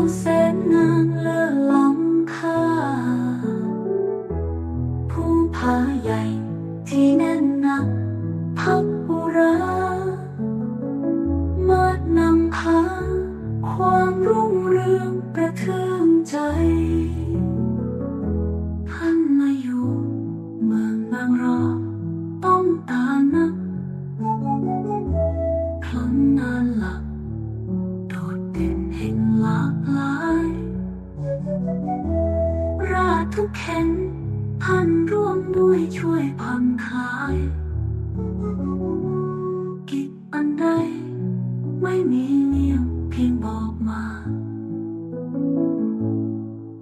างแนนานเลอล้ำค่าผู้ผาใหญ่ที่หนักพักบุรามาดนำค้าความรุ่งเรืองประเทืองใจ ทุกแข็งท่านร่วมด้วยช่วยผ่อนคลาย กิจอันใดไม่มีเลี่ยงเพียงบอกมา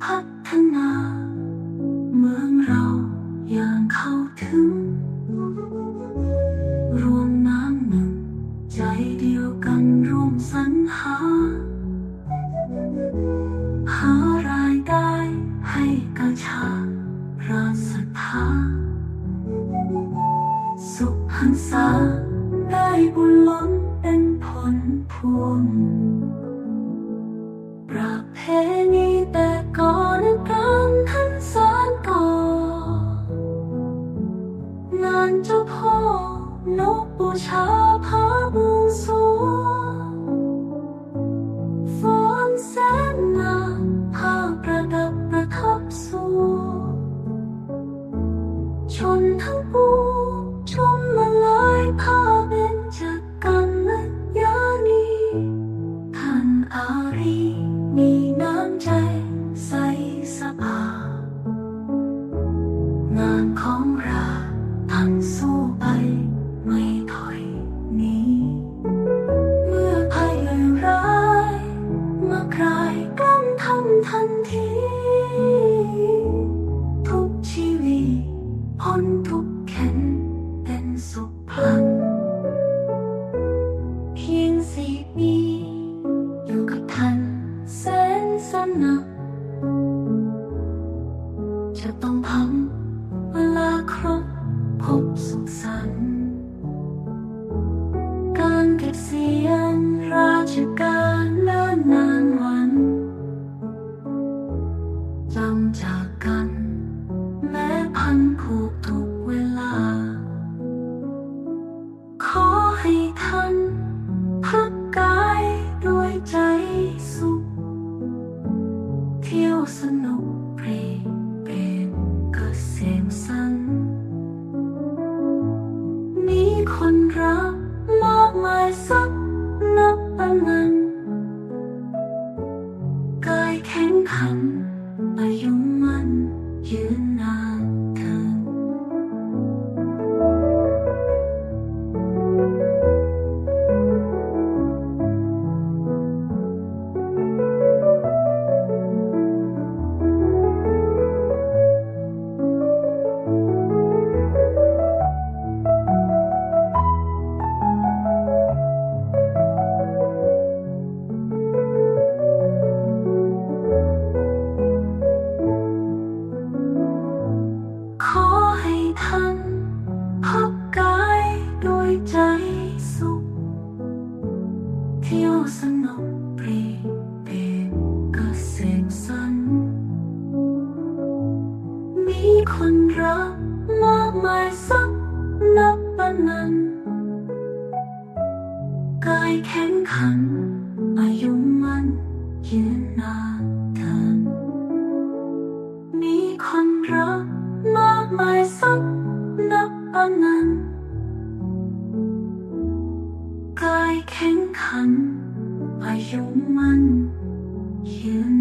พัฒนาเมืองเราอย่างเข้าถึง รวมน้ำหนึ่ง ใจเดียวกันร่วมสรรหา ชาราศรัทธาสุขหันษาได้บุญล้นเป็นผลพวง ประเพณีแต่ก่อนการหันสารก่องานเจ้าพ่อนกบูชาพาบวงสรวง กเข็นเป็นสุขพลันเพียงสี่ปีอยู่กับท่านแสนสนุกจะต้องทำเวลาครบพบสุขสันต์การเกษียณราชการ รักมากมายสักนับประนันกายแข็งขัน สุขเมีคนรักมากมายสักนับปนันกายแข็งขัน อายุมันยืนนานทันมีคนรักมากมายสักนับปนัน แข็งขันอายุมันยืน